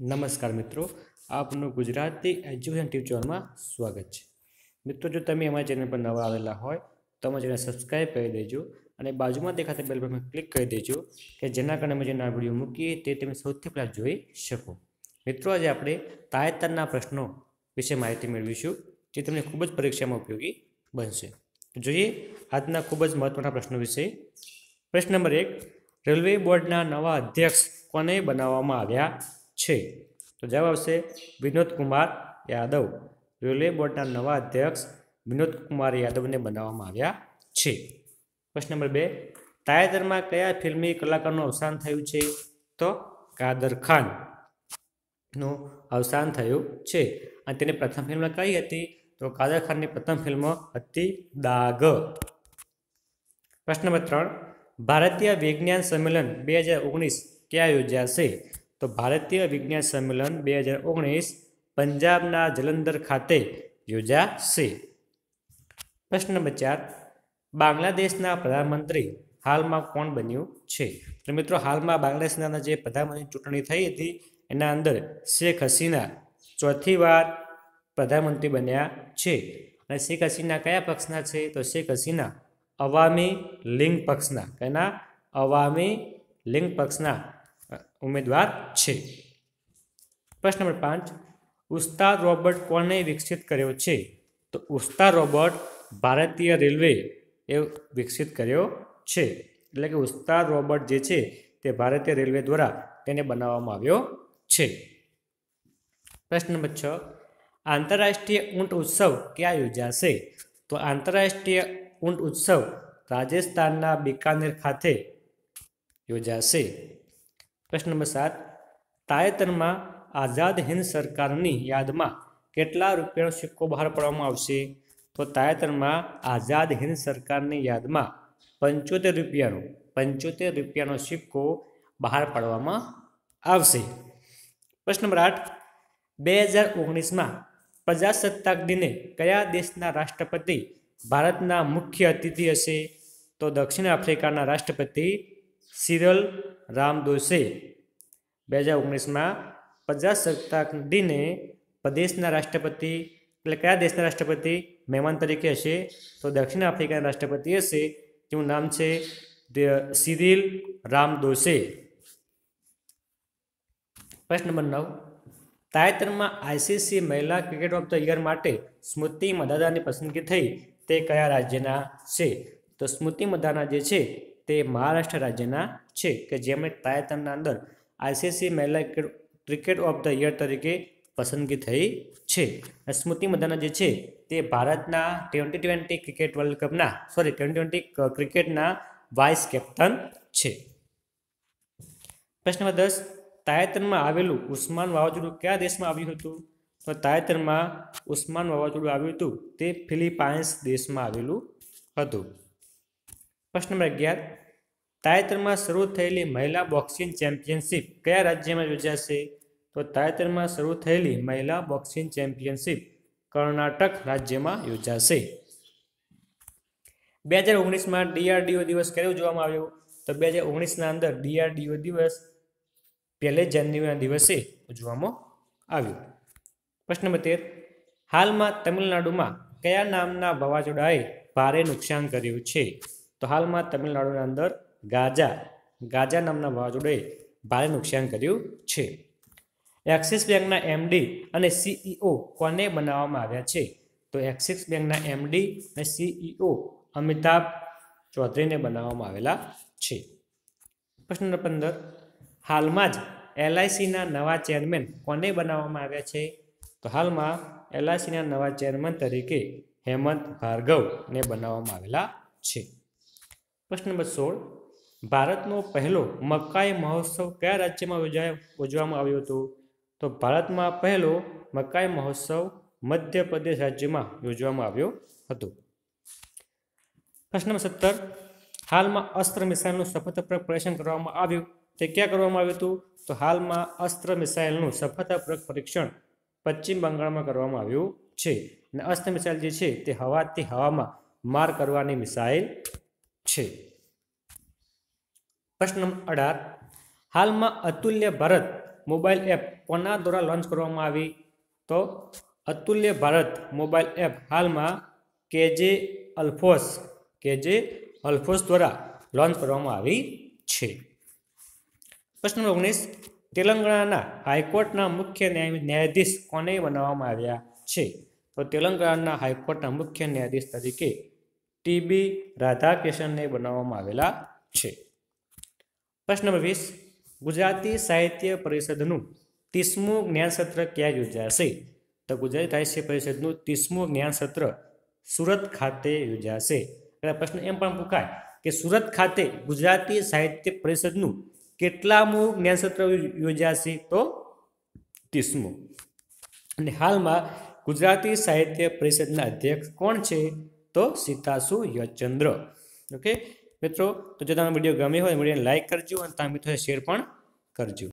નમસ્કાર મિત્રો, આપનું ગુજરાતી એજ્યુકેશન ચેનલમાં સ્વાગત છે. મિત્રો, જો તમે અમારા ચેનલ પર નવા આવેલા હોય, તો અમારા ચેનલ સબસ્ક્રાઈબ કરી દેજો અને બાજુમાં દેખાતા બેલ પર ક્લિક કરી દેજો, કે જેના કારણે અમે જે નવા વીડિયો મૂકીએ તે તમે સૌથી પહેલાં જોઈ શકો. મિત્રો, આજે આપણે તાજેતરના પ્રશ્નો વિશે માહિતી મેળવીશું, જે તમને ખૂબ જ પરીક્ષામાં ઉપયોગી બનશે. જોઈએ આજના ખૂબ જ મહત્ત્વના પ્રશ્નો વિશે. પ્રશ્ન નંબર એક, રેલવે બોર્ડના નવા અધ્યક્ષ કોને બનાવવામાં આવ્યા? છે. તો જવાબ આવશે વિનોદ કુમાર યાદવ. રેલવે બોર્ડના નવા અધ્યક્ષ વિનોદ કુમાર યાદવને બનાવવામાં આવ્યા છે. પ્રશ્ન નંબર બે, તાજેતરમાં કયા ફિલ્મી કલાકારનું અવસાન થયું છે? તો કાદર ખાનનું અવસાન થયું છે. અને તેની પ્રથમ ફિલ્મ કઈ હતી? તો કાદર ખાનની પ્રથમ ફિલ્મ હતી દાગ પ્રશ્ન નંબર ત્રણ, ભારતીય વિજ્ઞાન સંમેલન બે હજાર ઓગણીસ ક્યાં યોજાશે? તો ભારતીય વિજ્ઞાન સંમેલન બે હજાર ઓગણીસ પંજાબના જલંધર ખાતે યોજાશે. પ્રશ્ન નંબર ચાર, બાંગ્લાદેશના પ્રધાનમંત્રી હાલમાં કોણ બન્યું છે? તો મિત્રો, હાલમાં બાંગ્લાદેશના જે પ્રધાનમંત્રી ચૂંટણી થઈ હતી, એના અંદર શેખ હસીના ચોથી વાર પ્રધાનમંત્રી બન્યા છે. અને શેખ હસીના કયા પક્ષના છે? તો શેખ હસીના અવામી લિંગ પક્ષના. કના અવામી લિંગ પક્ષના. ઉમેદવાર છે. પ્રશ્ન નંબર પાંચ. ઉસ્તાદ રોબોટ કોને વિકસિત કર્યો છે? તો ઉસ્તાદ રોબોટ ભારતીય રેલવે એ વિકસિત કર્યો છે. એટલે કે ઉસ્તાદ રોબોટ જે છે તે ભારતીય રેલવે દ્વારા તેને બનાવવામાં આવ્યો છે. પ્રશ્ન નંબર છ. આંતરરાષ્ટ્રીય ઊંટ ઉત્સવ ક્યાં યોજાશે? તો આંતરરાષ્ટ્રીય ઊંટ ઉત્સવ રાજસ્થાનના બિકાનેર ખાતે યોજાશે. પ્રશ્ન નંબર સાત, તાજેતરમાં આઝાદ હિન્દ સરકારની યાદમાં કેટલા રૂપિયાનો સિક્કો બહાર પાડવામાં આવશે? તો તાજેતરમાં આઝાદ હિન્દ સરકારની યાદમાં પંચોતેર રૂપિયાનો પંચોતેર રૂપિયાનો સિક્કો બહાર પાડવામાં આવશે. પ્રશ્ન નંબર આઠ, બે હજાર ઓગણીસમાં પ્રજાસત્તાક દિને કયા દેશના રાષ્ટ્રપતિ ભારતના મુખ્ય અતિથિ હશે? તો દક્ષિણ આફ્રિકાના રાષ્ટ્રપતિ સિરલ રામદોસે બે હજાર ઓગણીસમાં પ્રજાસત્તાક દિને પ્રદેશના રાષ્ટ્રપતિ એટલે કયા દેશના રાષ્ટ્રપતિ? મહેમાન તરીકે હશે. તો દક્ષિણ આફ્રિકાના રાષ્ટ્રપતિ હશે, જેનું નામ છે સિરિલ રામદોસે પ્રશ્ન નંબર નવ. તાજેતરમાં આઈસીસી મહિલા ક્રિકેટ ઓફ ધ યર માટે સ્મૃતિ મદાદાની પસંદગી થઈ. તે કયા રાજ્યના છે? તો સ્મૃતિ મદાના જે છે તે મહારાષ્ટ્ર રાજ્યના છે, કે જેમણે તાજેતરના અંદર આઈસીસી મહિલા ક્રિકેટ ઓફ ધ યર તરીકે પસંદગી થઈ છે. સ્મૃતિ મદાના જે છે, તે ભારતના ટ્વેન્ટી ટ્વેન્ટી ક્રિકેટ વર્લ્ડ કપના, સોરી, ટ્વેન્ટી ટ્વેન્ટી ક્રિકેટના વાઇસ કેપ્ટન છે. પ્રશ્ન દસ, તાજેતરમાં આવેલું ઉસ્માન વાવાઝોડું કયા દેશમાં આવ્યું હતું? તો તાજેતરમાં ઉસ્માન વાવાઝોડું આવ્યું હતું તે ફિલિપાઇન્સ દેશમાં આવેલું હતું. પ્રશ્ન નંબર અગિયાર. તાજેતરમાં શરૂ થયેલી મહિલા બોક્સિંગ ચેમ્પિયનશિપ કયા રાજ્યમાં યોજાશે? તો તાજેતરમાં શરૂ થયેલી મહિલા બોક્સિંગ ચેમ્પિયનશિપ કર્ણાટક રાજ્યમાં યોજાશે. બે હજાર ઓગણીસમાં ડીઆરડીઓ દિવસ કયો જોવામાં આવ્યો? તો બે હજાર ઓગણીસના અંદર ડીઆરડીઓ દિવસ પહેલી જાન્યુઆરીના દિવસે ઉજવવામાં આવ્યો. પ્રશ્ન નંબર તેર. હાલમાં તમિલનાડુમાં કયા નામના વાવાઝોડાએ ભારે નુકસાન કર્યું છે? તો હાલમાં તમિલનાડુના અંદર ગાજા ગાજા નામના વાવાઝોડે ભારે નુકસાન કર્યું છે. એક્સિસ બેંકના એમડી અને સીઈઓ કોને બનાવવામાં આવ્યા છે? તો એક્સિસ બેંકના એમડી અને સીઈઓ અમિતાભ ચૌધરીને બનાવવામાં આવેલા છે. પ્રશ્ન નંબર પંદર, હાલમાં જ એલઆઈસીના નવા ચેરમેન કોને બનાવવામાં આવ્યા છે? તો હાલમાં એલઆઈસીના નવા ચેરમેન તરીકે હેમંત ભાર્ગવને બનાવવામાં આવેલા છે. પ્રશ્ન નંબર સોળ. ભારતનો પહેલો મકાઈ મહોત્સવ કયા રાજ્યમાં યોજાય ઉજવવામાં આવ્યો હતો? તો ભારતમાં પહેલો મકાઈ મહોત્સવ મધ્યપ્રદેશ રાજ્યમાં યોજવામાં આવ્યો હતો. પ્રશ્ન નંબર સત્તર. હાલમાં અસ્ત્ર મિસાઇલનું સફળતાપૂર્વક પરીક્ષણ કરવામાં આવ્યું. તે ક્યાં કરવામાં આવ્યું હતું? તો હાલમાં અસ્ત્ર મિસાઇલનું સફળતાપૂર્વક પરીક્ષણ પશ્ચિમ બંગાળમાં કરવામાં આવ્યું છે. અને અસ્ત્ર મિસાઇલ જે છે તે હવાથી હવામાં માર કરવાની મિસાઇલ છે. પ્રશ્ન નંબર અઢાર. હાલમાં અતુલ્ય ભારત મોબાઈલ એપ કોના દ્વારા લોન્ચ કરવામાં આવી? તો અતુલ્ય ભારત મોબાઈલ એપ હાલમાં કેજે અલ્ફોસ કેજે અલ્ફોસ દ્વારા લોન્ચ કરવામાં આવી છે. પ્રશ્ન નંબર ઓગણીસ. તેલંગાણાના હાઈકોર્ટના મુખ્ય ન્યાય, ન્યાયાધીશ કોને બનાવવામાં આવ્યા છે? તો તેલંગાણાના હાઈકોર્ટના મુખ્ય ન્યાયાધીશ તરીકે ટીબી રાધાકૃષ્ણને બનાવવામાં આવેલા છે. પ્રશ્ન નંબર વીસ, ગુજરાતી સાહિત્ય પરિષદનું ત્રીસમું જ્ઞાન સત્ર ક્યાં યોજાશે? તો ગુજરાતી સાહિત્ય પરિષદનું ત્રીસમું જ્ઞાન સત્ર સુરત ખાતે યોજાશે. પ્રશ્ન એમ પણ પૂછાય કે સુરત ખાતે ગુજરાતી સાહિત્ય પરિષદનું કેટલામું જ્ઞાન સત્ર યોજાશે? તો ત્રીસમું. અને હાલમાં ગુજરાતી સાહિત્ય પરિષદના અધ્યક્ષ કોણ છે? તો સીતાસુ યચંદ્ર. ઓકે મિત્રો, તો જો તમને વીડિયો ગમ્યો હોય, વિડીયોને લાઇક કરજો અને તમે મિત્રો શેર પણ કરજો.